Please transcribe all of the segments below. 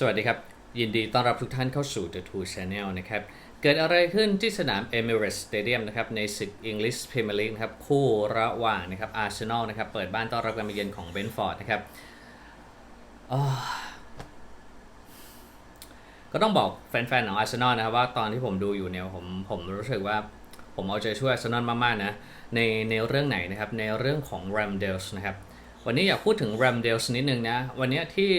สวัสดีครับ ยินดีต้อนรับทุกท่านเข้าสู่ The Two Channel นะครับ เกิดอะไรขึ้นที่สนาม Emirates Stadium นะครับ ในศึก English Premier League นะครับ คู่ระหว่างนะครับ Arsenal นะครับ เปิดบ้านต้อนรับการมาเยือนของ Brentford นะครับก็ต้องบอกแฟนๆ ของ Arsenal นะครับ ว่าตอนที่ผมดูอยู่เนี่ยผมผมรู้สึกว่าผมเอาใจช่วย Arsenal มากๆนะในในเรื่องไหนนะครับ ในเรื่องของ Ramsdale นะครับ วันนี้อยากพูดถึง r a m d a l e นิดนึงนะ วันนี้ที่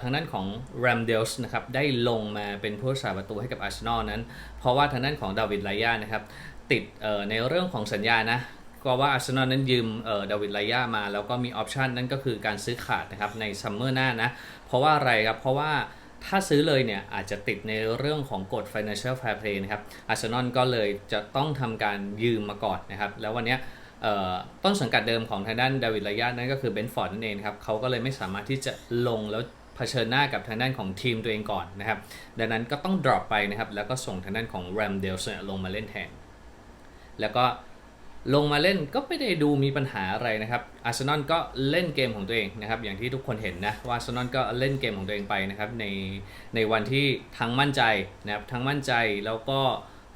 ทางด้านของ r a m d a l e นะครับได้ลงมาเป็นผู้รักษาประตูให้กับ Arsenal นั้น เพราะว่าทางด้านของดาวิดไลยานะครับติดในเรื่องของสัญญานะก็ว่า Arsenal นั้นยืมเดาวิดไลยามา แล้วก็มีออปชันนั่นก็คือการซื้อขาดนะครับในซัมเมอร์หน้านะ เพราะว่าอะไรครับ เพราะว่าถ้าซื้อเลยเนี่ยอาจจะติดในเรื่องของกฎ financial fair play นะครับ Arsenal ก็เลยจะต้องทำการยืมมาก่อนนะครับ แล้ววันนี้ ต้นสังกัดเดิมของทางด้านดาวิดลายานั่นก็คือเบนฟอร์ดนั่นเองครับเขาก็เลยไม่สามารถที่จะลงแล้วเผชิญหน้ากับทางด้านของทีมตัวเองก่อนนะครับ ดังนั้นก็ต้อง drop ไปนะครับ แล้วก็ส่งทางด้านของแรมเดลลงมาเล่นแทน แล้วก็ลงมาเล่นก็ไม่ได้ดูมีปัญหาอะไรนะครับ อาร์เซนอลก็เล่นเกมของตัวเองนะครับ อย่างที่ทุกคนเห็นนะว่าอาร์เซนอลก็เล่นเกมของตัวเองไปนะครับในในวันที่ทั้งมั่นใจนะครับทั้งมั่นใจแล้วก็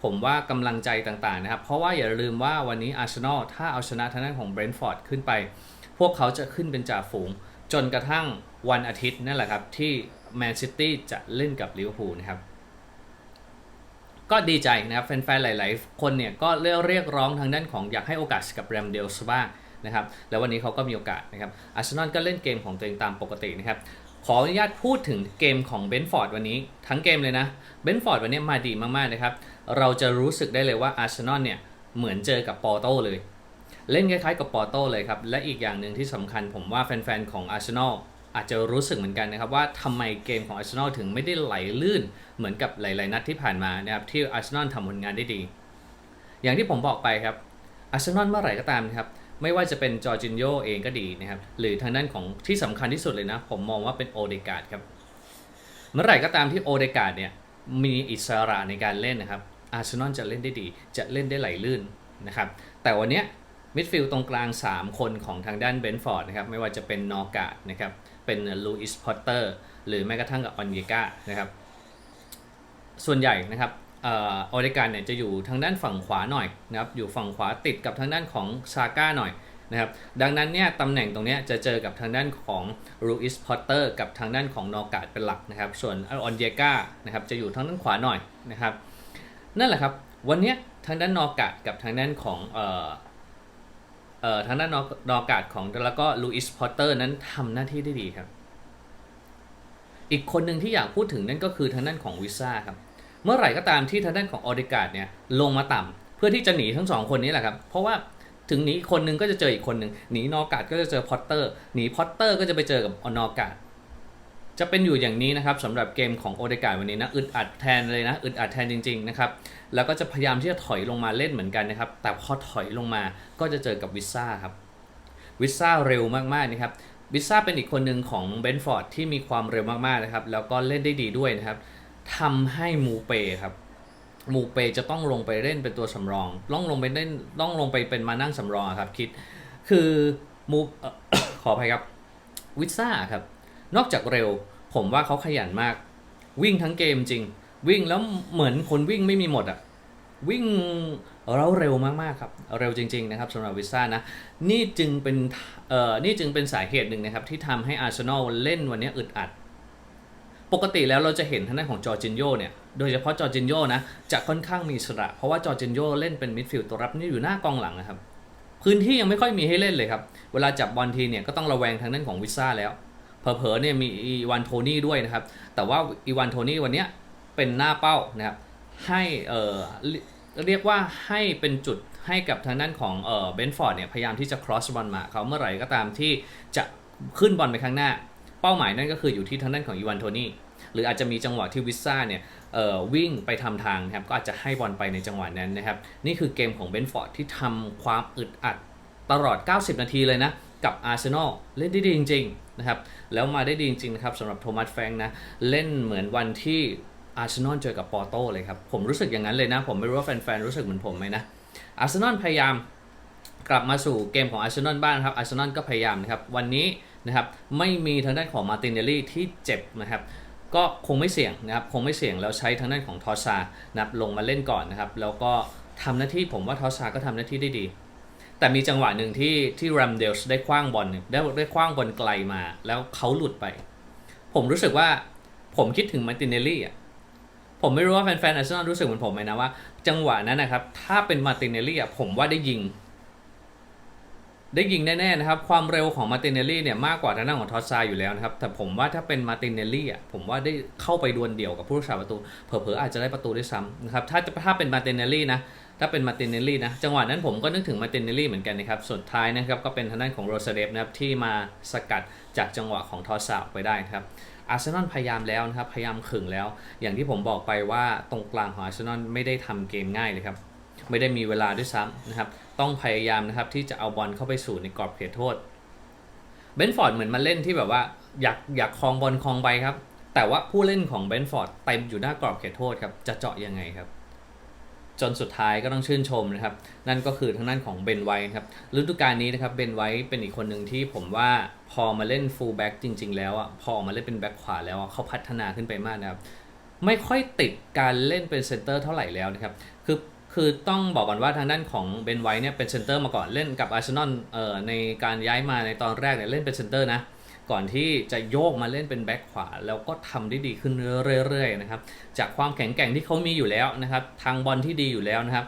ผมว่ากำลังใจต่างๆนะครับ เพราะว่าอย่าลืมว่าวันนี้อาร์เซนอลถ้าเอาชนะทางด้านของเบรนท์ฟอร์ดขึ้นไป พวกเขาจะขึ้นเป็นจ่าฝูง จนกระทั่งวันอาทิตย์นั่นแหละครับ ที่แมนซิตี้จะเล่นกับลิเวอร์พูลนะครับ ก็ดีใจนะครับแฟนๆ หลายๆ คนเนี่ยก็เรียกเรียกร้องทางด้านของอยากให้โอกาสกับแรมเดลส์บ้างนะครับ แล้ววันนี้เขาก็มีโอกาสนะครับอาร์เซนอลก็เล่นเกมของตัวเองตามปกตินะครับ ขออนุญาตพูดถึงเกมของเบนฟอร์ดวันนี้ ทั้งเกมเลยนะเบนฟอร์ดวันนี้มาดีมากๆนะครับ เราจะรู้สึกได้เลยว่าอาร์เซนอลเนี่ยเหมือนเจอกับปอร์โตเลย เล่นคล้ายๆกับปอร์โตเลยครับ และอีกอย่างหนึ่งที่สำคัญผมว่าแฟนๆของอาร์เซนอลอาจจะรู้สึกเหมือนกันนะครับว่าทำไมเกมของอาร์เซนอลถึงไม่ได้ไหลลื่น เหมือนกับหลายๆนัดที่ผ่านมานะครับที่อาร์เซนอลทำผลงานได้ดี อย่างที่ผมบอกไปครับอาร์เซนอลเมื่อไหร่ก็ตามนะครับ ไม่ว่าจะเป็นจอร์จินโยเองก็ดีนะครับหรือทางด้านของที่สำคัญที่สุดเลยนะ ผมมองว่าเป็นโอเดกาดครับ เมื่อไหร่ก็ตามที่โอเดกาดเนี่ยมีอิสระในการเล่นนะครับอาร์เซนอลจะเล่นได้ดี จะเล่นได้ไหลลื่นนะครับแต่วันนี้มิดฟิลด์ตรงกลาง 3 คนของทางด้านเบนฟอร์ดนะครับไม่ว่าจะเป็นนอร์กาดนะครับเป็นลูอิสพอตเตอร์หรือแม้กระทั่งกับออนเยกานะครับส่วนใหญ่นะครับ ออเดการเนี่ยจะอยู่ทางด้านฝั่งขวาหน่อยนะครับอยู่ฝั่งขวาติดกับทางด้านของซาก้าหน่อยนะครับดังนั้นเนี่ยตำแหน่งตรงนี้จะเจอกับทางด้านของลูอิสพอตเตอร์กับทางด้านของนอกาดเป็นหลักนะครับ ส่วนออนเยกานะครับจะอยู่ทางด้านขวาหน่อยนะครับนั่นแหละครับวันนี้ทางด้านนอกาดกับทางด้านของเอ่อเอ่อทางด้านนอนอกาดของแล้วก็ลูอิสพอตเตอร์นั้นทำหน้าที่ได้ดีครับ อีกคนหนึ่งที่อยากพูดถึงนั่นก็คือทางด้านของวิซ่าครับ เมื่อไหร่ก็ตามที่ทางด้านของออเดการ์ดเนี่ยลงมาต่ำเพื่อที่จะหนีทั้งสองคนนี้แหละครับ เพราะว่าถึงหนีคนหนึงก็จะเจออีกคนหนึ่งหนีนอกาดก็จะเจอพอตเตอร์หนีพอตเตอร์ก็จะไปเจอกับอนอกาดจะเป็นอยู่อย่างนี้นะครับสำหรับเกมของโอเดกาดวันนี้นะอึดอัดแทนเลยนะอึดอัดแทนจริงๆนะครับแล้วก็จะพยายามที่จะถอยลงมาเล่นเหมือนกันนะครับแต่พอถอยลงมาก็จะเจอกับวิซ่าครับวิซ่าเร็วมากๆนะครับวิซ่าเป็นอีกคนหนึ่งของเบนฟอร์ดที่มีความเร็วมากๆนะครับแล้วก็เล่นได้ดีด้วยนะครับ ทำให้มูเปครับมูเปจะต้องลงไปเล่นเป็นตัวสำรองต้องลงไปเล่นต้องลงไปเป็นมานั่งสำรองครับคิด คือมูอขออภัยครับวิซ่าครับ นอกจากเร็ว ผมว่าเขาขยันมาก วิ่งทั้งเกมจริง วิ่งแล้วเหมือนคนวิ่งไม่มีหมดอะวิ่งเราเร็วมากๆครับ เร็วจริง ๆ นะครับสำหรับวิซ่านะ นี่จึงเป็นเอ่อนี่จึงเป็นสาเหตุหนึ่งนะครับ ที่ทำให้อาร์เซนอลเล่นวันนี้อึดอัด ปกติแล้วเราจะเห็นทางด้านของจอร์จินโยเนี่ย โดยเฉพาะจอร์จินโยนะ จะค่อนข้างมีสระ เพราะว่าจอร์จินโยเล่นเป็นมิดฟิลด์ตัวรับนี่อยู่หน้ากองหลังนะครับ พื้นที่ยังไม่ค่อยมีให้เล่นเลยครับ เวลาจับบอลทีเนี่ยก็ต้องระแวงทางด้านของวิซ่าแล้ว เผลอๆเนี่ยมีอีวานโทนี่ด้วยนะครับ แต่ว่าอีวานโทนี่วันเนี้ยเป็นหน้าเป้านะครับ ให้เอ่อเรียกว่าให้เป็นจุดให้กับทางด้านของเออเบนฟอร์ดเนี่ยพยายามที่จะ cross บอลมาเขาเมื่อไหร่ก็ตามที่จะขึ้นบอลไปข้างหน้า เป้าหมายนั่นก็คืออยู่ที่ทางด้านของอีวานโทนี่หรืออาจจะมีจังหวะที่วิซ่าเนี่ยวิ่งไปทำทางนะครับก็อาจจะให้บอลไปในจังหวะนั้นนะครับนี่คือเกมของเบนฟอร์ดที่ทำความอึดอัดตลอด 90 นาทีเลยนะกับอาร์เซนอลเล่นได้ดีจริงๆนะครับแล้วมาได้ดีจริงๆนะครับสำหรับโทมัสแฟงนะเล่นเหมือนวันที่อาร์เซนอลเจอกับปอร์โตเลยครับผมรู้สึกอย่างนั้นเลยนะ ผมไม่รู้ว่าแฟนๆรู้สึกเหมือนผมไหมนะอาร์เซนอลพยายามกลับมาสู่เกมของอาร์เซนอลบ้างครับอาร์เซนอลก็พยายามนะครับวันนี้ นะครับไม่มีทางด้านของมาตินเนลลี่ที่เจ็บนะครับก็คงไม่เสี่ยงนะครับคงไม่เสี่ยงแล้วใช้ทางด้านของทอสซานะครับลงมาเล่นก่อนนะครับแล้วก็ทำหน้าที่ผมว่าทอสซาก็ทำหน้าที่ได้ดี แต่มีจังหวะหนึ่งที่ที่รัมเดลส์ได้คว้างบอลได้ได้คว้างบอลไกลมา แล้วเขาหลุดไป ผมรู้สึกว่าผมคิดถึงมาตินเนลลี่อะผมไม่รู้ว่าแฟนๆอาร์เซนอลรู้สึกเหมือนผมไหมนะว่า จังหวะนั้นนะครับถ้าเป็นมาตินเนลลี่อะผมว่าได้ยิง ได้ยิงแน่ๆนะครับ ความเร็วของมาตินเนลลี่เนี่ยมากกว่าทางด้านของทอสซาอยู่แล้วนะครับ แต่ผมว่าถ้าเป็นมาตินเนลลี่อะผมว่าได้เข้าไปดวลเดี่ยวกับผู้รักษาประตู เผลอๆอาจจะได้ประตูด้วยซ้ำนะครับถ้าถ้าเป็นมาตินเนลลี่นะถ้าเป็นมาตินเนลลี่นะจังหวะนั้นผมก็นึกถึงมาตินเนลลี่เหมือนกันนะครับสุดท้ายนะครับก็เป็นทางด้านของโรซาเดฟนะครับที่มาสกัดจากจังหวะของทอสซาออกไปได้นะครับอาร์เซนอลพยายามแล้วนะครับพยายามขึงแล้ว อย่างที่ผมบอกไปว่าตรงกลางของอาร์เซนอลไม่ได้ทำเกมง่ายเลยครับ ไม่ได้มีเวลาด้วยซ้ำนะครับ ต้องพยายามนะครับที่จะเอาบอลเข้าไปสู่ในกรอบเขตโทษ เบนฟอร์ดเหมือนมาเล่นที่แบบว่าอยากอยากคลองบอลคลองไปครับ แต่ว่าผู้เล่นของเบนฟอร์ดเต็มอยู่หน้ากรอบเขตโทษครับ จะเจาะยังไงครับ จนสุดท้ายก็ต้องชื่นชมนะครับ นั่นก็คือทางด้านของเบนไวท์ครับ ฤดูกาลนี้นะครับ เบนไวท์เป็นอีกคนหนึ่งที่ผมว่าพอมาเล่นฟูลแบ็กจริง ๆ แล้วอะ พอออกมาเล่นเป็นแบ็คขวาแล้วอะเขาพัฒนาขึ้นไปมากนะครับ ไม่ค่อยติดการเล่นเป็นเซนเตอร์เท่าไหร่แล้วนะครับ คือ คือต้องบอกก่อนว่าทางด้านของเบนไวท์เนี่ยเป็นเซนเตอร์มาก่อนเล่นกับอาร์เซนอลเอ่อในการย้ายมาในตอนแรกเนี่ยเล่นเป็นเซนเตอร์นะก่อนที่จะโยกมาเล่นเป็นแบ็คขวา แล้วก็ทำได้ดีขึ้นเรื่อยๆนะครับจากความแข็งแกร่งที่เขามีอยู่แล้วนะครับทางบอลที่ดีอยู่แล้วนะครับ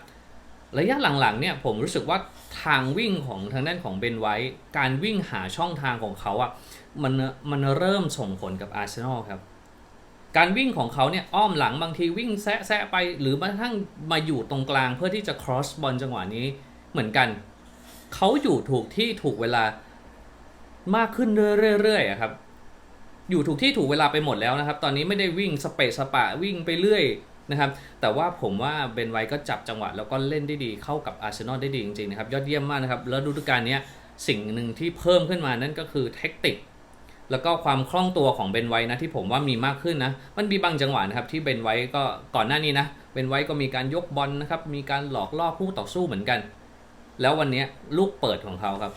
ระยะหลังๆเนี่ยผมรู้สึกว่าทางวิ่งของทางด้านของเบนไวท์การวิ่งหาช่องทางของเขาอะ่ะมันมันเริ่มส่งผลกับอาร์เซนอลครับ การวิ่งของเขาเนี่ยอ้อมหลังบางทีวิ่งแซะแซะไป หรือแม้กระทั่งมาอยู่ตรงกลางเพื่อที่จะ cross บอลจังหวะนี้เหมือนกัน เขาอยู่ถูกที่ถูกเวลามากขึ้นเรื่อยๆครับ อยู่ถูกที่ถูกเวลาไปหมดแล้วนะครับ ตอนนี้ไม่ได้วิ่งสเปซสปะวิ่งไปเรื่อยนะครับ แต่ว่าผมว่าเบนไวก็จับจังหวะ แล้วก็เล่นได้ดีเข้ากับอาร์เซนอลได้ดีจริงๆนะครับ ยอดเยี่ยมมากนะครับ แล้วฤดูกาลนี้สิ่งหนึ่งที่เพิ่มขึ้นมานั่นก็คือเทคนิค แล้วก็ความคล่องตัวของเบนไวท์นะที่ผมว่ามีมากขึ้นนะ มันมีบางจังหวะนะครับที่เบนไวท์ก็ก่อนหน้านี้นะเบนไวท์ก็มีการยกบอลนะครับ มีการหลอกล่อคู่ต่อสู้เหมือนกัน แล้ววันนี้ลูกเปิดของเขาครับ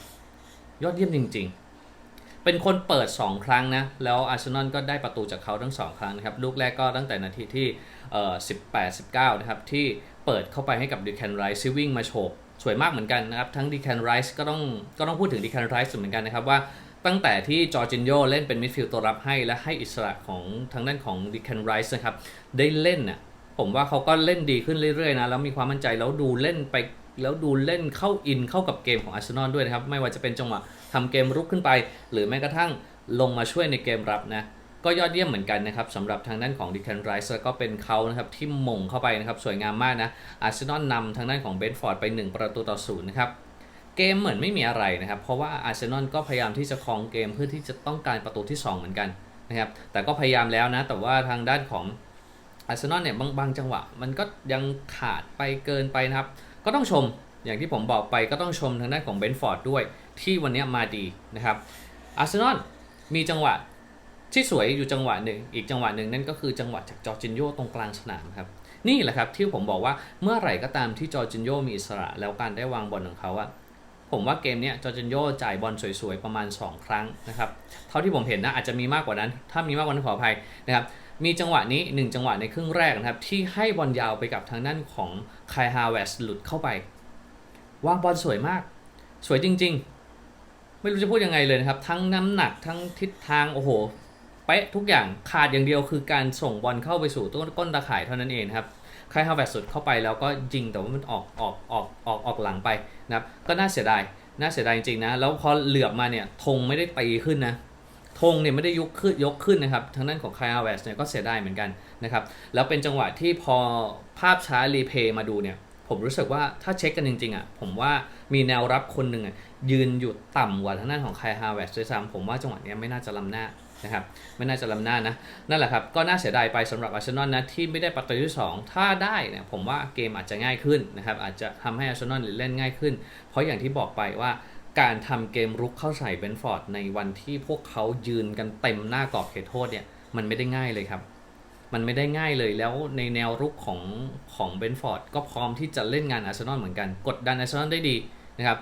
ยอดเยี่ยมจริง ๆ เป็นคนเปิด 2 ครั้งนะ แล้วอาร์เซนอลก็ได้ประตูจากเขาทั้ง 2 ครั้งนะครับ ลูกแรกก็ตั้งแต่นาทีที่เอ่อ18 19 นะครับ ที่เปิดเข้าไปให้กับดิแคนไรซ์ซิวิ่งมาโฉบสวยมากเหมือนกันนะครับ ทั้งดิแคนไรซ์ก็ต้องก็ต้องพูดถึงดิแคนไรซ์เหมือนกันนะครับว่า ตั้งแต่ที่จอร์จินโยเล่นเป็นมิดฟิลด์ตัวรับให้และให้อิสระของทางด้านของดิแคนไรซ์นะครับ ได้เล่นน่ะผมว่าเขาก็เล่นดีขึ้นเรื่อยๆนะ แล้วมีความมั่นใจแล้วดูเล่นไปแล้วดูเล่นเข้าอินเข้ากับเกมของอาร์เซนอลด้วยนะครับ ไม่ว่าจะเป็นจังหวะทำเกมรุกขึ้นไป หรือแม้กระทั่งลงมาช่วยในเกมรับนะก็ยอดเยี่ยมเหมือนกันนะครับสำหรับทางด้านของดิแคนไรส์ก็เป็นเขานะครับที่มงเข้าไปนะครับสวยงามมากนะอาร์เซนอลนำทางด้านของเบนฟอร์ดไป 1 ประตูต่อศูนย์นะครับ เกมเหมือนไม่มีอะไรนะครับ เพราะว่าอาร์เซนอลก็พยายามที่จะครองเกมเพื่อที่จะต้องการประตูที่ 2 เหมือนกันนะครับ แต่ก็พยายามแล้วนะ แต่ว่าทางด้านของอาร์เซนอลเนี่ยบางบางจังหวะ มันก็ยังขาดไปเกินไปนะครับ ก็ต้องชมอย่างที่ผมบอกไปก็ต้องชมทางด้านของเบนฟอร์ดด้วยที่วันนี้มาดีนะครับอาร์เซนอลมีจังหวะที่สวยอยู่จังหวะหนึ่ง อีกจังหวะหนึ่งนั่นก็คือจังหวะจากจอร์จินโยตรงกลางสนามครับนี่แหละครับที่ผมบอกว่าเมื่อไหร่ก็ตามที่จอร์จินโยมีอิสระแล้วการได้วางบอลของเขาอะ ผมว่าเกมนี้จอร์จินโยจ่ายบอลสวยๆ ประมาณ 2 ครั้งนะครับ เท่าที่ผมเห็นนะอาจจะมีมากกว่านั้น ถ้ามีมากกว่านั้นขออภัยนะครับ มีจังหวะนี้ 1 จังหวะในครึ่งแรกนะครับ ที่ให้บอลยาวไปกับทางด้านของคายฮาวเวสหลุดเข้าไป วางบอลสวยมาก สวยจริง ๆ ไม่รู้จะพูดยังไงเลยนะครับ ทั้งน้ำหนักทั้งทิศทางโอ้โหเป๊ะทุกอย่างขาดอย่างเดียวคือการส่งบอลเข้าไปสู่ต้นก้นตาข่ายเท่านั้นเองครับ คายฮาวเวสสุดเข้าไปแล้วก็ยิงแต่ว่ามันออกออกออกออกออกหลังไปนะครับก็น่าเสียดายน่าเสียดายจริงๆนะแล้วพอเหลือบมาเนี่ยธงไม่ได้ตีขึ้นนะธงเนี่ยไม่ได้ยกขึ้นยกขึ้นนะครับทางด้านของคายฮาเวสเนี่ยก็เสียดายเหมือนกันนะครับแล้วเป็นจังหวะที่พอภาพช้ารีเพย์มาดูเนี่ยผมรู้สึกว่าถ้าเช็คกันจริงๆอะผมว่ามีแนวรับคนหนึ่งอะยืนอยู่ต่ำกว่าทางด้านของคายฮาเวสด้วยซ้ำผมว่าจังหวะนี้ไม่น่าจะล้ำหน้า นะครับไม่น่าจะล้ำหน้านะนั่นแหละครับก็น่าเสียดายไปสำหรับอาร์เซนอลนะที่ไม่ได้ประตูที่ 2 ถ้าได้เนี่ยผมว่าเกมอาจจะง่ายขึ้นนะครับอาจจะทำให้อาร์เซนอลเล่นง่ายขึ้น เพราะอย่างที่บอกไปว่าการทำเกมรุกเข้าใส่เบนฟอร์ดในวันที่พวกเขายืนกันเต็มหน้ากรอบเขตโทษเนี่ยมันไม่ได้ง่ายเลยครับมันไม่ได้ง่ายเลยแล้วในแนวรุกของของเบนฟอร์ดก็พร้อมที่จะเล่นงานอาร์เซนอลเหมือนกัน กดดันอาร์เซนอลได้ดีนะครับ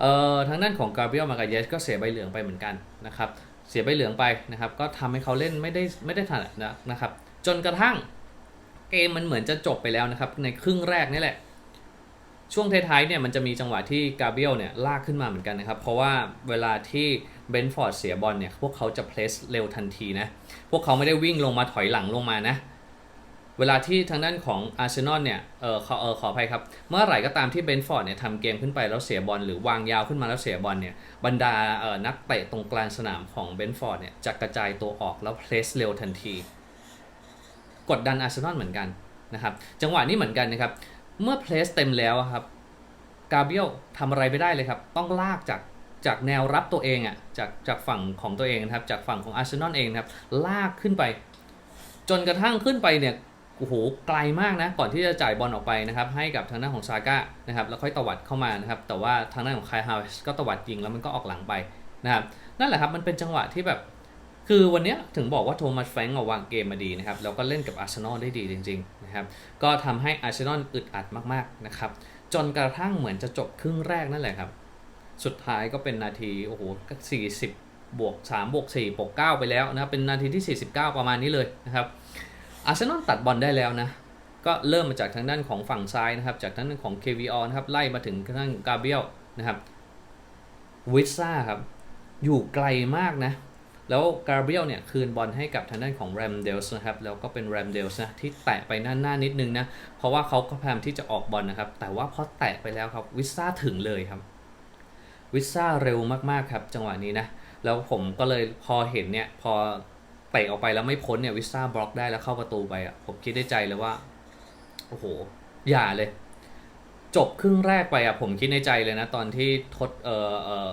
เอ่อทางด้านของกาเบรียลมาการเยสก็เสียใบเหลืองไปเหมือนกันนะครับ เสียใบเหลืองไปนะครับ ก็ทำให้เขาเล่นไม่ได้ไม่ได้ถนัดนะนะครับ จนกระทั่งเกมมันเหมือนจะจบไปแล้วนะครับ ในครึ่งแรกนี่แหละ ช่วงท้ายๆเนี่ยมันจะมีจังหวะที่กาเบียลเนี่ยลากขึ้นมาเหมือนกันนะครับ เพราะว่าเวลาที่เบนฟอร์ดเสียบอลเนี่ยพวกเขาจะเพลสเร็วทันทีนะ พวกเขาไม่ได้วิ่งลงมาถอยหลังลงมานะ เวลาที่ทางด้านของอาร์เซนอลเนี่ย เออขอเออขออภัยครับ เมื่อไหร่ก็ตามที่เบนฟอร์ดเนี่ยทำเกมขึ้นไปแล้วเสียบอลหรือวางยาวขึ้นมาแล้วเสียบอลเนี่ย บรรดาเออนักเตะตรงกลางสนามของเบนฟอร์ดเนี่ยจะกระจายตัวออกแล้วเพลสเร็วทันที กดดันอาร์เซนอลเหมือนกันนะครับ จังหวะนี้เหมือนกันนะครับ เมื่อเพลสเต็มแล้วครับ กาเบียลทำอะไรไม่ได้เลยครับ ต้องลากจากจากแนวรับตัวเองอะ่ะ จากจากฝั่งของตัวเองนะครับ จากฝั่งของอาร์เซนอลเองนะครับ ลากขึ้นไป จนกระทั่งขึ้นไปเนี่ย โอ้โหไกลมากนะก่อนที่จะจ่ายบอลออกไปนะครับให้กับทางด้านของซาก้านะครับแล้วค่อยตวัดเข้ามานะครับแต่ว่าทางด้านของคายฮาวส์ก็ตวัดยิงแล้วมันก็ออกหลังไปนะครับนั่นแหละครับมันเป็นจังหวะที่แบบคือวันนี้ถึงบอกว่าโทมัสแฟรงก์วางเกมมาดีนะครับแล้วก็เล่นกับอาร์เซนอลได้ดีจริงๆนะครับก็ทำให้อาร์เซนอลอึดอัดมากๆนะครับจนกระทั่งเหมือนจะจบครึ่งแรกนั่นแหละครับ สุดท้ายก็เป็นนาทีโอ้โหก็40บบวก3บวก4บวก9ไปแล้วนะครับเป็นนาทีที่49ประมาณนี้เลยนะครับ อาร์เซนอลตัดบอลได้แล้วนะ ก็เริ่มมาจากทางด้านของฝั่งซ้ายนะครับ จากทางด้านของ KVR นะครับ ไล่มาถึงทางด้านกาเบียลนะครับวิซ่าครับ อยู่ไกลมากนะ แล้วกาเบียลเนี่ยคืนบอลให้กับทางด้านของแรมเดลส์นะครับ แล้วก็เป็นแรมเดลส์นะที่แตะไปหน้าหน้านิดนึงนะ เพราะว่าเขาก็พยายามที่จะออกบอลนะครับ แต่ว่าพอแตะไปแล้วครับวิซ่าถึงเลยครับ วิซ่าเร็วมากๆครับจังหวะนี้นะ แล้วผมก็เลยพอเห็นเนี่ยพอ เตะออกไปแล้วไม่พ้นเนี่ยวิซ่าบล็อกได้แล้วเข้าประตูไปอะผมคิดได้ใจเลยว่า โอ้โห อย่าเลย จบครึ่งแรกไปอะผมคิดในใจเลยนะ ตอนที่ทดเอ่อเอ่อ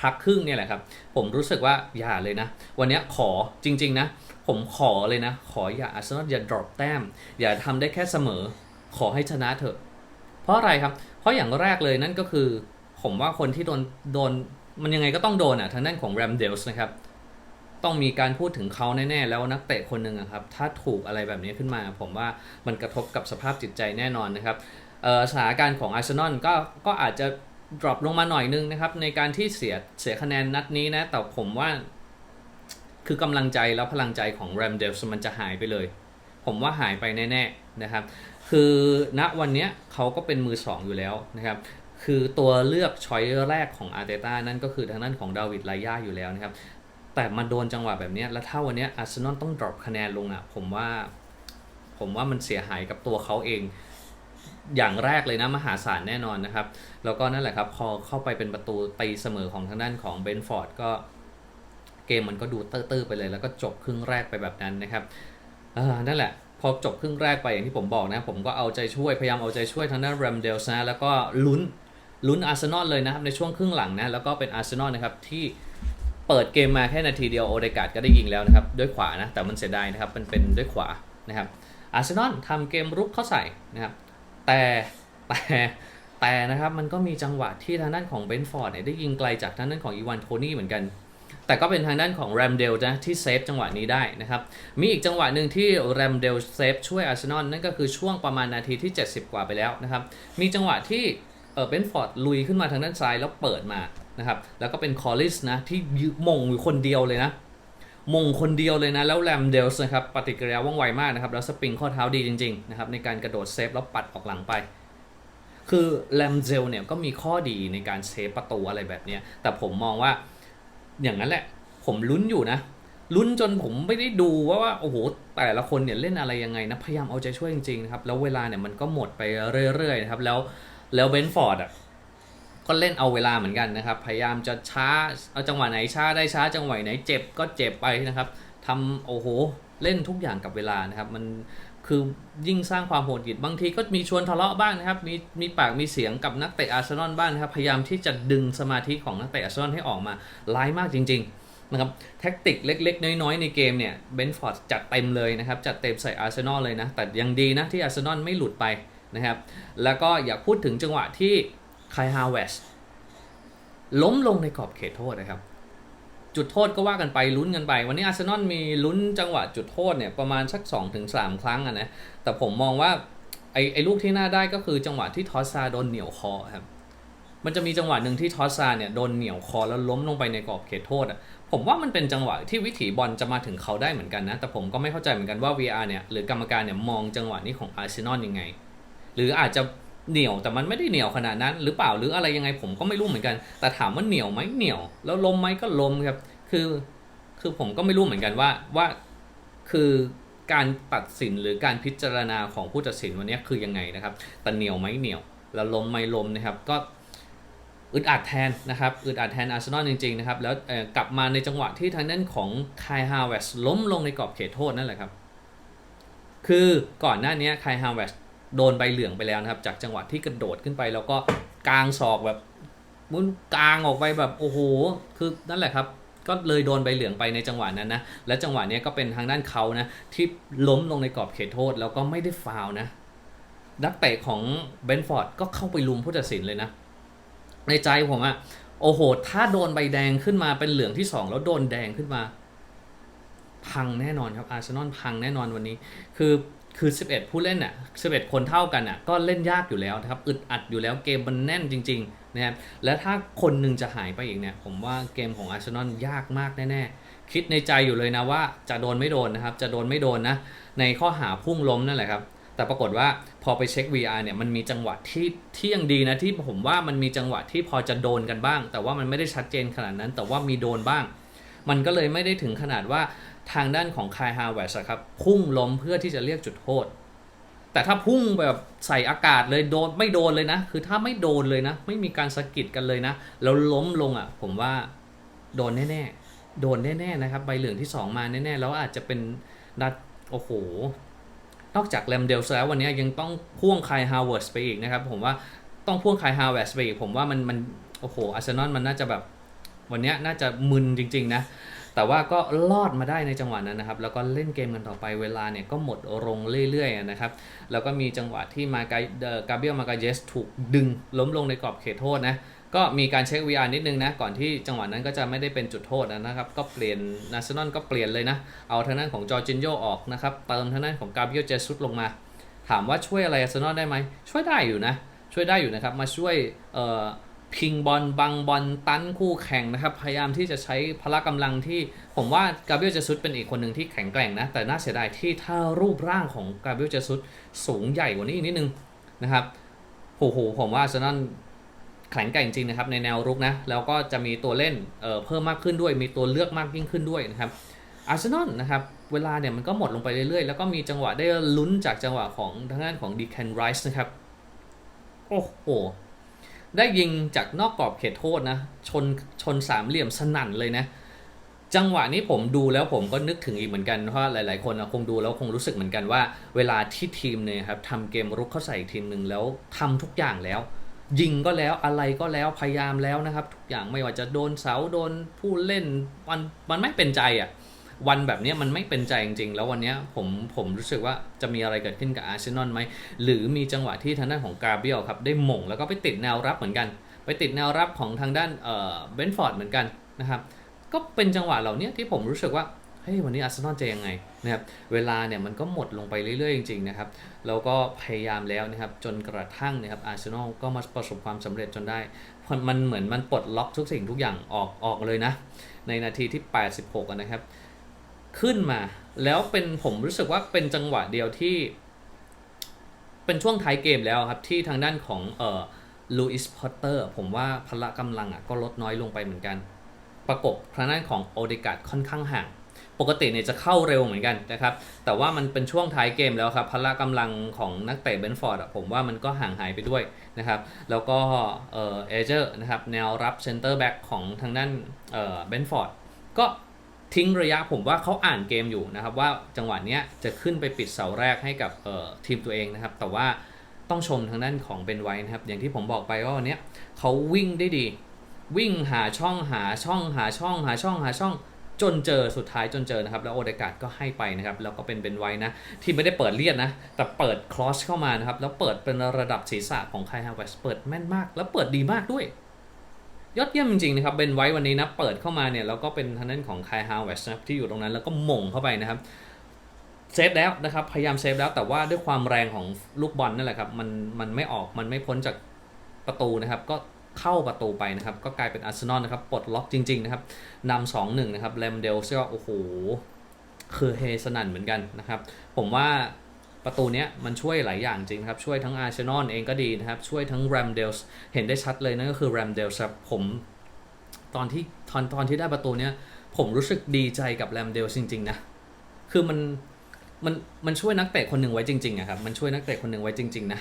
พักครึ่งเนี่ยแหละครับ ผมรู้สึกว่าอย่าเลยนะ วันนี้ขอจริง ๆ นะ ผมขอเลยนะ ขออย่าอาร์เซนอลอย่า drop แต้ม อย่าทำได้แค่เสมอ ขอให้ชนะเถอะ เพราะอะไรครับ เพราะอย่างแรกเลยนั่นก็คือ ผมว่าคนที่โดนโดนมันยังไงก็ต้องโดนอะทางด้านของแรมเดลส์นะครับ ต้องมีการพูดถึงเขาแน่ๆ แล้วนักเตะคนหนึ่งครับ ถ้าถูกอะไรแบบนี้ขึ้นมา ผมว่ามันกระทบกับสภาพจิตใจแน่นอนนะครับสถานการณ์ของอาร์เซนอลก็ก็อาจจะ drop ลงมาหน่อยนึงนะครับ ในการที่เสียเสียคะแนนนัดนี้นะ แต่ผมว่า คือกำลังใจแล้วพลังใจของแรมเดลส์มันจะหายไปเลย ผมว่าหายไปแน่ๆนะครับ คือณวันนี้เขาก็เป็นมือสองอยู่แล้วนะครับคือตัวเลือกช้อยแรกของอาร์เตต้านั่นก็คือทางด้านของดาวิดไลยาอยู่แล้วนะครับ แต่มาโดนจังหวะแบบนี้แล้วถ้าวันนี้อาร์เซนอลต้อง drop คะแนนลงอะ ผมว่า ผมว่ามันเสียหายกับตัวเขาเอง อย่างแรกเลยนะ มหาศาลแน่นอนนะครับ แล้วก็นั่นแหละครับพอเข้าไปเป็นประตูตีเสมอของทางด้านของเบนฟอร์ดก็เกมมันก็ดูตื้อๆไปเลย แล้วก็จบครึ่งแรกไปแบบนั้นนะครับนั่นแหละ พอจบครึ่งแรกไปอย่างที่ผมบอกนะ ผมก็เอาใจช่วยพยายามเอาใจช่วยทางด้านแรมเดลส์นะแล้วก็ลุ้นลุ้นอาร์เซนอลเลยนะครับในช่วงครึ่งหลังนะแล้วก็เป็นอาร์เซนอลนะครับที่ เปิดเกมมาแค่นาทีเดียวโอเดกาดก็ได้ยิงแล้วนะครับ ด้วยขวานะ แต่มันเสียดายนะครับ มันเป็นด้วยขวานะครับอาร์เซนอลทำเกมรุกเข้าใส่นะครับ แต่แต่แต่นะครับมันก็มีจังหวะที่ทางด้านของเบนฟอร์ดเนี่ยได้ยิงไกลจากทางด้านของอีวานโทนี่เหมือนกัน แต่ก็เป็นทางด้านของแรมเดลนะที่เซฟจังหวะนี้ได้นะครับ มีอีกจังหวะหนึ่งที่แรมเดลเซฟช่วยอาร์เซนอลนั่นก็คือช่วงประมาณนาทีที่ 70 กว่าไปแล้วนะครับ มีจังหวะที่เออเบนฟอร์ดลุยขึ้นมาทางด้านซ้ายแล้วเปิดมา นะครับแล้วก็เป็นคอลลิสนะที่ยืมงอยู่คนเดียวเลยนะมงคนเดียวเลยนะ แล้วแรมเดลส์นะครับปฏิกิริยาว่องไวมากนะครับ แล้วสปริงข้อเท้าดีจริงๆนะครับในการกระโดดเซฟแล้วปัดออกหลังไป คือแรมเซลเนี่ยก็มีข้อดีในการเซฟประตูอะไรแบบนี้แต่ผมมองว่าอย่างนั้นแหละ ผมลุ้นอยู่นะ ลุ้นจนผมไม่ได้ดูว่าว่าโอ้โหแต่ละคนเนี่ยเล่นอะไรยังไงนะพยายามเอาใจช่วยจริงๆนะครับแล้วเวลาเนี่ยมันก็หมดไปเรื่อยๆนะครับแล้วแล้วเบนฟอร์ดอะ ก็เล่นเอาเวลาเหมือนกันนะครับ พยายามจะช้าเอาจังหวะไหนช้าได้ช้าจังหวะไหนเจ็บก็เจ็บไปนะครับทำโอ้โหเล่นทุกอย่างกับเวลานะครับ มันคือยิ่งสร้างความโหดหิดบางทีก็มีชวนทะเลาะบ้างนะครับ มีมีปากมีเสียงกับนักเตะอาร์เซนอลบ้างนะครับ พยายามที่จะดึงสมาธิของนักเตะอาร์เซนอลให้ออกมาร้ายมากจริง ๆนะครับแท็กติกเล็ก ๆ น้อย ๆ ในเกมเนี่ยเบนฟอร์ดจัดเต็มเลยนะครับ จัดเต็มใส่อาร์เซนอลเลยนะ แต่ยังดีนะที่อาร์เซนอลไม่หลุดไปนะครับ แล้วก็อย่าพูดถึงจังหวะที่ คายฮาวเวสล้มลงในขอบเขตโทษนะครับ จุดโทษก็ว่ากันไปลุ้นกันไป วันนี้อาร์เซนอลมีลุ้นจังหวะจุดโทษเนี่ยประมาณสัก 2-3 ครั้งอะนะแต่ผมมองว่าไอ้ไอ้ลูกที่น่าได้ก็คือจังหวะที่ทอสซาโดนเหนียวคอครับ มันจะมีจังหวะหนึ่งที่ทอสซาเนี่ยโดนเหนี่ยวคอแล้วล้มลงไปในกรอบเขตโทษอะ ผมว่ามันเป็นจังหวะที่วิถีบอลจะมาถึงเขาได้เหมือนกันนะ แต่ผมก็ไม่เข้าใจเหมือนกันว่า VR เนี่ยหรือกรรมการเนี่ยมองจังหวะนี้ของอาร์เซนอลยังไง หรืออาจจะ เหนียวแต่มันไม่ได้เหนียวขนาดนั้น หรือเปล่าหรืออะไรยังไงผมก็ไม่รู้เหมือนกัน แต่ถามว่าเหนียวไหมเหนียว แล้วล้มไหมก็ล้มครับคือคือผมก็ไม่รู้เหมือนกันว่าว่าคือการตัดสินหรือการพิจารณาของผู้ตัดสินวันนี้คือยังไงนะครับแต่เหนียวไหมเหนียว แล้วล้มไหมล้มนะครับก็อึดอัดแทนนะครับอึดอัดแทนอาร์เซนอลจริงๆนะครับแล้วกลับมาในจังหวะที่ทางด้านของคายฮาวเวสล้มลงในกรอบเขตโทษนั่นแหละครับคือก่อนหน้านี้คายฮาวเวส โดนใบเหลืองไปแล้วนะครับ จากจังหวะที่กระโดดขึ้นไป แล้วก็กางศอกแบบมุนกางออกไปแบบโอ้โห คือนั่นแหละครับก็เลยโดนใบเหลืองไปในจังหวะนั้นนะ และจังหวะนี้ก็เป็นทางด้านเขานะ ที่ล้มลงในกรอบเขตโทษ แล้วก็ไม่ได้ฟาวล์นะ นักเตะของเบนฟอร์ดก็เข้าไปลุมผู้ตัดสินเลยนะ ในใจผมอะโอ้โห ถ้าโดนใบแดงขึ้นมาเป็นเหลืองที่2แล้วโดนแดงขึ้นมา พังแน่นอนครับอาร์เซนอลพังแน่นอนวันนี้ คือ คือ 11 ผู้เล่นอะ11 คนเท่ากันอะก็เล่นยากอยู่แล้วนะครับอึดอัดอยู่แล้วเกมมันแน่นจริงๆนะครับและถ้าคนหนึ่งจะหายไปอีกเนี่ยผมว่าเกมของอาร์เซนอลยากมากแน่ๆ คิดในใจอยู่เลยนะว่าจะโดนไม่โดนนะครับจะโดนไม่โดนนะในข้อหาพุ่งล้มนั่นแหละครับแต่ปรากฏว่าพอไปเช็ค VR เนี่ยมันมีจังหวะที่ที่ยังดีนะที่ผมว่ามันมีจังหวะที่พอจะโดนกันบ้าง แต่ว่ามันไม่ได้ชัดเจนขนาดนั้น แต่ว่ามีโดนบ้าง มันก็เลยไม่ได้ถึงขนาดว่า ทางด้านของคายฮาวเวสครับ พุ่งล้มเพื่อที่จะเรียกจุดโทษ แต่ถ้าพุ่งแบบใส่อากาศเลยโดนไม่โดนเลยนะ คือถ้าไม่โดนเลยนะ ไม่มีการสะกิดกันเลยนะ แล้วล้มลงอะ ผมว่าโดนแน่ๆ โดนแน่ๆนะครับ ใบเหลืองที่ 2 มาแน่ๆ แล้วอาจจะเป็นนัดโอ้โห นอกจากแรมเดลส์แล้ววันนี้ยังต้องพ่วงคายฮาวเวิร์สไปอีกนะครับ ผมว่าต้องพ่วงคายฮาวเวิร์สไปอีก ผมว่ามันมันโอ้โหอาร์เซนอลมันน่าจะแบบวันนี้น่าจะมึนจริง ๆ นะ แต่ว่าก็รอดมาได้ในจังหวะนั้นนะครับ แล้วก็เล่นเกมกันต่อไปเวลาเนี่ยก็หมดลงเรื่อยๆนะครับ แล้วก็มีจังหวะที่มากาเกาเบียลมากาเยสถูกดึงล้มลงในกรอบเขตโทษนะก็มีการเช็ค VR นิดนึงนะ ก่อนที่จังหวะนั้นก็จะไม่ได้เป็นจุดโทษนะครับ ก็เปลี่ยนนาซนอนก็เปลี่ยนเลยนะ เอาทางด้านของจอร์จินโยออกนะครับ เติมทางด้านของกาเบียลเจสุสลงมา ถามว่าช่วยอะไรอาร์เซนอลได้ไหม ช่วยได้อยู่นะ ช่วยได้อยู่นะครับ มาช่วยเอ่อ พิงบอลบังบอลตันคู่แข่งนะครับ พยายามที่จะใช้พละกำลังที่ผมว่ากาเบียลเจสุสเป็นอีกคนหนึ่งที่แข็งแกร่งนะ แต่น่าเสียดายที่ถ้ารูปร่างของกาเบียลเจสุสสูงใหญ่กว่านี้อีกนิดนึงนะครับโอ้โหผมว่าอาร์เซนอลแข็งแกร่งจริงนะครับในแนวรุกนะ แล้วก็จะมีตัวเล่นเเพิ่มมากขึ้นด้วย มีตัวเลือกมากยิ่งขึ้นด้วยนะครับอาร์เซนอลนะครับเวลาเนี่ยมันก็หมดลงไปเรื่อยๆ แล้วก็มีจังหวะได้ลุ้นจากจังหวะของทางด้านของดีแคนไรส์นะครับโอ้โห ได้ยิงจากนอกกรอบเขตโทษนะ ชนชนสามเหลี่ยมสนั่นเลยนะ จังหวะนี้ผมดูแล้วผมก็นึกถึงอีกเหมือนกันเพราะหลาย ๆ คนคงดูแล้วคงรู้สึกเหมือนกันว่า เวลาที่ทีมเนี่ยครับทำเกมรุกเข้าใส่ทีมหนึ่งแล้วทำทุกอย่างแล้ว ยิงก็แล้วอะไรก็แล้วพยายามแล้วนะครับ ทุกอย่างไม่ว่าจะโดนเสาโดนผู้เล่นมันมันไม่เป็นใจอะ่ะ วันแบบนี้มันไม่เป็นใจจริงๆ แล้ววันนี้ผมผมรู้สึกว่าจะมีอะไรเกิดขึ้นกับอาร์เซนอลไหม หรือมีจังหวะที่ทางด้านของกาเบียลครับได้หม่งแล้วก็ไปติดแนวรับเหมือนกัน ไปติดแนวรับของทางด้านเอ่อเบนฟอร์ดเหมือนกันนะครับ ก็เป็นจังหวะเหล่านี้ที่ผมรู้สึกว่าเฮ้ยวันนี้อาร์เซนอลจะยังไงนะครับเวลาเนี่ยมันก็หมดลงไปเรื่อยๆจริงๆนะครับแล้วก็พยายามแล้วนะครับจนกระทั่งนะครับอาร์เซนอลก็มาประสบความสำเร็จจนได้มันเหมือนมันปลดล็อกทุกสิ่งทุกอย่างออกออกเลยนะในนาทีที่ 86นะครับ ขึ้นมา แล้วเป็นผมรู้สึกว่าเป็นจังหวะเดียวที่ เป็นช่วงท้ายเกมแล้วครับ ที่ทางด้านของเอ่อลูอิสพอตเตอร์ผมว่าพละกำลังอะก็ลดน้อยลงไปเหมือนกัน ประกบทางด้านของโอเดกาดค่อนข้างห่างปกติเนี่ยจะเข้าเร็วเหมือนกันนะครับ แต่ว่ามันเป็นช่วงท้ายเกมแล้วครับพละกำลังของนักเตะเบนฟอร์ดผมว่ามันก็ห่างหายไปด้วยนะครับ แล้วก็เอเจอร์นะครับแนวรับเซนเตอร์แบ็กของทางด้านเออเบนฟอร์ดก็ ทิ้งระยะผมว่าเขาอ่านเกมอยู่นะครับ ว่าจังหวะเนี้ยจะขึ้นไปปิดเสาแรกให้กับทีมตัวเองนะครับ แต่ว่าต้องชมทางด้านของเบนไวท์นะครับ อย่างที่ผมบอกไปว่าวันเนี้ยเขาวิ่งได้ดี วิ่งหาช่องหาช่องหาช่องหาช่องหาช่องจนเจอสุดท้ายจนเจอนะครับ แล้วโอเดกาดก็ให้ไปนะครับ แล้วก็เป็นเบนไวท์นะ ที่ไม่ได้เปิดเลียดนะ แต่เปิดครอสเข้ามานะครับ แล้วเปิดเป็นระดับศีรษะของไคฮาวเวสเปิดแม่นมาก แล้วเปิดดีมากด้วย ยอดเยี่ยมจริงๆนะครับเบนไวท์วันนี้นะเปิดเข้ามาเนี่ยแล้วก็เป็นทางด้านของไคฮาวเวสนะครับที่อยู่ตรงนั้นแล้วก็ม่งเข้าไปนะครับเซฟแล้วนะครับพยายามเซฟแล้วแต่ว่าด้วยความแรงของลูกบอลนั่นแหละครับมันมันไม่ออกมันไม่พ้นจากประตูนะครับ ก็เข้าประตูไปนะครับ ก็กลายเป็นอาร์เซนอลนะครับปลดล็อกจริง ๆ นะครับนำสองหนึ่งนะครับแรมเดลก็โอ้โหคือเฮสนั่นเหมือนกันนะครับ ผมว่า ประตูเนี้ยมันช่วยหลายอย่างจริงครับ ช่วยทั้งอาร์เซนอลเองก็ดีนะครับ ช่วยทั้งแรมเดลส์เห็นได้ชัดเลยนั่นก็คือแรมเดลครับผมตอนที่ตอนตอนที่ได้ประตูเนี้ยผมรู้สึกดีใจกับแรมเดลส์จริง ๆ นะ คือมันมันมันช่วยนักเตะคนหนึ่งไว้จริงๆอะครับมันช่วยนักเตะคนหนึ่งไว้จริง ๆ นะ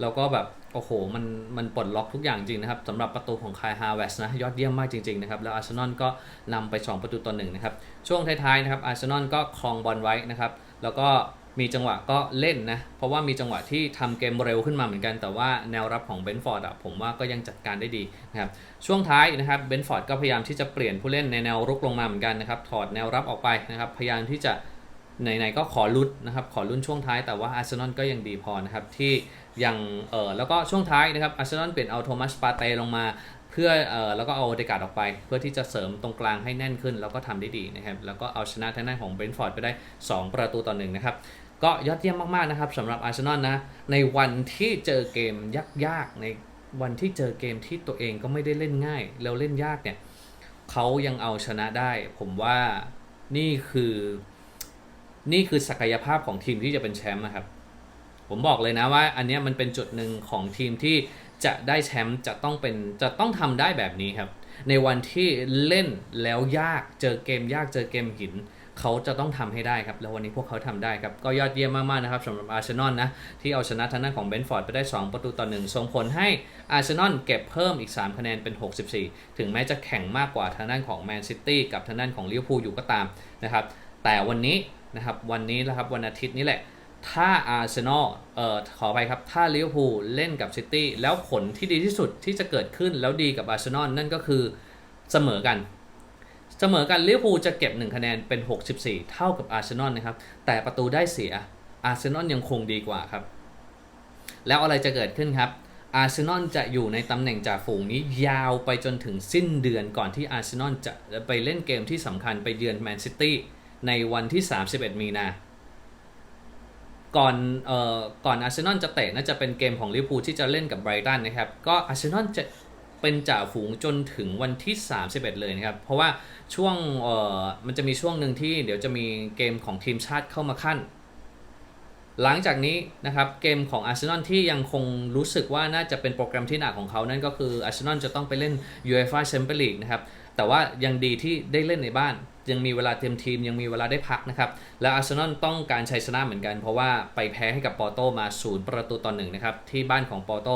แล้วก็แบบโอ้โหมันมันปลดล็อกทุกอย่างจริงนะครับสำหรับประตูของคายฮาวเวสนะยอดเยี่ยมมากจริงๆนะครับแล้วอาร์เซนอลก็นำไป 2 ประตูต่อหนึ่งนะครับช่วงท้ายๆนะครับอาร์เซนอลก็ครองบอลไว้นะครับแล้วก็ มีจังหวะก็เล่นนะ เพราะว่ามีจังหวะที่ทำเกมเร็วขึ้นมาเหมือนกัน แต่ว่าแนวรับของเบนฟอร์ดผมว่าก็ยังจัดการได้ดีนะครับ ช่วงท้ายนะครับเบนฟอร์ดก็พยายามที่จะเปลี่ยนผู้เล่นในแนวรุกลงมาเหมือนกันนะครับ ถอดแนวรับออกไปนะครับ พยายามที่จะไหนๆก็ขอลุ้นนะครับ ขอลุ้นช่วงท้ายแต่ว่าอาร์เซนอลก็ยังดีพอนะครับที่ยังเออแล้วก็ช่วงท้ายนะครับอาร์เซนอลเปลี่ยนเอาโทมัสปาเตลงมาเพื่อเออแล้วก็เอาเดกาดออกไป เพื่อที่จะเสริมตรงกลางให้แน่นขึ้น แล้วก็ทำได้ดีนะครับแล้วก็เอาชนะทางด้านของเบรนท์ฟอร์ดไปได้ 2 ประตูต่อหนึ่งนะครับ ก็ยอดเยี่ยมมาก ๆ นะครับสำหรับอาร์เซนอลนะ ในวันที่เจอเกมยาก ๆ ในวันที่เจอเกมที่ตัวเองก็ไม่ได้เล่นง่าย แล้วเล่นยากเนี่ยเขายังเอาชนะได้ ผมว่านี่คือ นี่คือศักยภาพของทีมที่จะเป็นแชมป์นะครับ ผมบอกเลยนะว่า อันนี้มันเป็นจุดหนึ่งของทีมที่จะได้แชมป์จะต้องเป็นจะต้องทำได้แบบนี้ครับ ในวันที่เล่นแล้วยากเจอเกมยากเจอเกมหิน เขาจะต้องทำให้ได้ครับ แล้ววันนี้พวกเขาทำได้ครับ ก็ยอดเยี่ยมมาก ๆ นะครับสำหรับอาร์เซนอลนะ ที่เอาชนะทางด้านของเบนฟอร์ดไปได้ 2 ประตูต่อหนึ่งส่งผลให้อาร์เซนอลเก็บเพิ่มอีก 3 คะแนนเป็น 64 ถึงแม้จะแข่งมากกว่าทางด้านของแมนซิตี้กับทางด้านของลิเวอร์พูลอยู่ก็ตามนะครับแต่วันนี้นะครับวันนี้นะครับวันอาทิตย์นี้แหละถ้าอาร์เซนอล เอ่อ ขอไปครับ ถ้าลิเวอร์พูลเล่นกับซิตี้ แล้วผลที่ดีที่สุดที่จะเกิดขึ้นแล้วดีกับอาร์เซนอลนั่นก็คือเสมอกัน เสมอกันลิเวอร์พูลจะเก็บ 1 คะแนนเป็น 64 เท่ากับอาร์เซนอลนะครับ แต่ประตูได้เสียอาร์เซนอลยังคงดีกว่าครับ แล้วอะไรจะเกิดขึ้นครับอาร์เซนอลจะอยู่ในตำแหน่งจ่าฝูงนี้ยาวไปจนถึงสิ้นเดือนก่อนที่อาร์เซนอลจะไปเล่นเกมที่สำคัญไปเยือนแมนซิตี้ในวันที่ 31 มีนา ก่อนเอ่อก่อนอาร์เซนอลจะเตะน่าจะเป็นเกมของลิเวอร์พูลที่จะเล่นกับไบรตันนะครับ ก็อาร์เซนอลจะ เป็นจ่าฝูงจนถึงวันที่ 31 เลยนะครับ เพราะว่าช่วงเอ่อมันจะมีช่วงหนึ่งที่เดี๋ยวจะมีเกมของทีมชาติเข้ามาขั้น หลังจากนี้นะครับเกมของอาร์เซนอลที่ยังคงรู้สึกว่าน่าจะเป็นโปรแกรมที่หนักของเขานั่นก็คืออาร์เซนอลจะต้องไปเล่น UEFA Champions League นะครับแต่ว่ายังดีที่ได้เล่นในบ้าน ยังมีเวลาเตรียมทีมยังมีเวลาได้พักนะครับ แล้วอาร์เซนอลต้องการชัยชนะเหมือนกัน เพราะว่าไปแพ้ให้กับปอร์โตมาศูนย์ประตูต่อหนึ่งนะครับ ที่บ้านของปอร์โต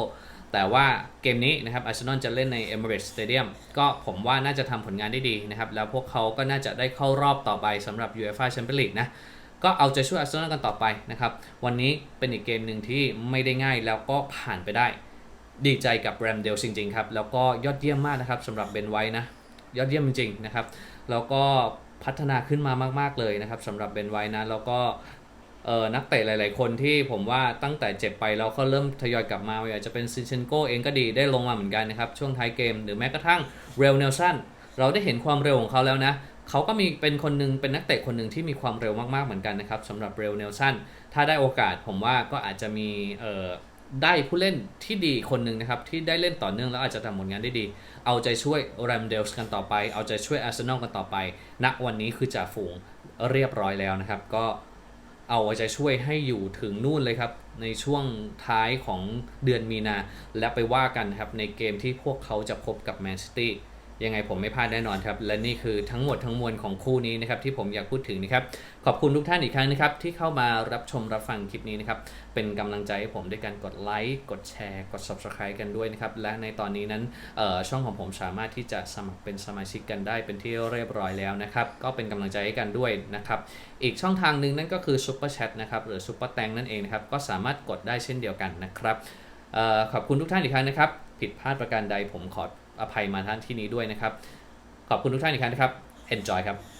แต่ว่าเกมนี้นะครับอาร์เซนอลจะเล่นใน Emirates Stadium ก็ผมว่าน่าจะทำผลงานได้ดีนะครับ แล้วพวกเขาก็น่าจะได้เข้ารอบต่อไปสำหรับ UEFA Champions League นะ ก็เอาใจช่วยอาร์เซนอลกันต่อไปนะครับ วันนี้เป็นอีกเกมหนึ่งที่ไม่ได้ง่ายแล้วก็ผ่านไปได้ ดีใจกับแรมเดลจริงๆครับ แล้วก็ยอดเยี่ยมมากนะครับสำหรับเบนไว้นะ ยอดเยี่ยมจริงๆนะครับ แล้วก็พัฒนาขึ้นมามาก ๆเลยนะครับสำหรับเบนไว้นะ แล้วก็ เออนักเตะหลาย ๆ คนที่ผมว่าตั้งแต่เจ็บไปแล้วก็เริ่มทยอยกลับมาไม่าจะเป็นซินเชนโกเองก็ดีได้ลงมาเหมือนกันนะครับ ช่วงท้ายเกม หรือแม้กระทั่งเรลเนลสันเราได้เห็นความเร็วของเขาแล้วนะเขาก็มีเป็นคนหนึ่งเป็นนักเตะคนหนึ่งที่มีความเร็วมาก ๆ เหมือนกันนะครับสำหรับเรลเนลสันถ้าได้โอกาสผมว่าก็อาจจะมีเออได้ผู้เล่นที่ดีคนหนึ่งนะครับ ที่ได้เล่นต่อเนื่องแล้วอาจจะทำผลงานได้ดี เอาใจช่วยแรมเดลส์กันต่อไป เอาใจช่วยอาร์เซนอลกันต่อไปณวันนี้คือจ่าฝูงเรียบร้อยแล้วนะครับ ก็ เอาใจช่วยให้อยู่ถึงนู่นเลยครับ ในช่วงท้ายของเดือนมีนา และไปว่ากันครับในเกมที่พวกเขาจะพบกับแมนซิตี้ ยังไงผมไม่พลาดแน่นอนครับ และนี่คือทั้งหมดทั้งมวลของคู่นี้นะครับที่ผมอยากพูดถึงนะครับ ขอบคุณทุกท่านอีกครั้งนะครับที่เข้ามารับชมรับฟังคลิปนี้นะครับ เป็นกำลังใจให้ผมด้วยการกดไลค์ กดแชร์ กด subscribe กันด้วยนะครับ และในตอนนี้นั้นช่องของผมสามารถที่จะสมัครเป็นสมาชิกกันได้เป็นที่เรียบร้อยแล้วนะครับ ก็เป็นกำลังใจให้กันด้วยนะครับ อีกช่องทางหนึ่งนั่นก็คือ Super Chat นะครับหรือ Super แตงนั่นเองนะครับก็สามารถกดได้เช่นเดียวกันนะครับออขอบคุณทุกท่านอีกครั้งนะครับ ผิดพลาดประการใดผมขอ อภัยมาท่านที่นี้ด้วยนะครับ ขอบคุณทุกท่านอีกครั้งนะครับ enjoy ครับ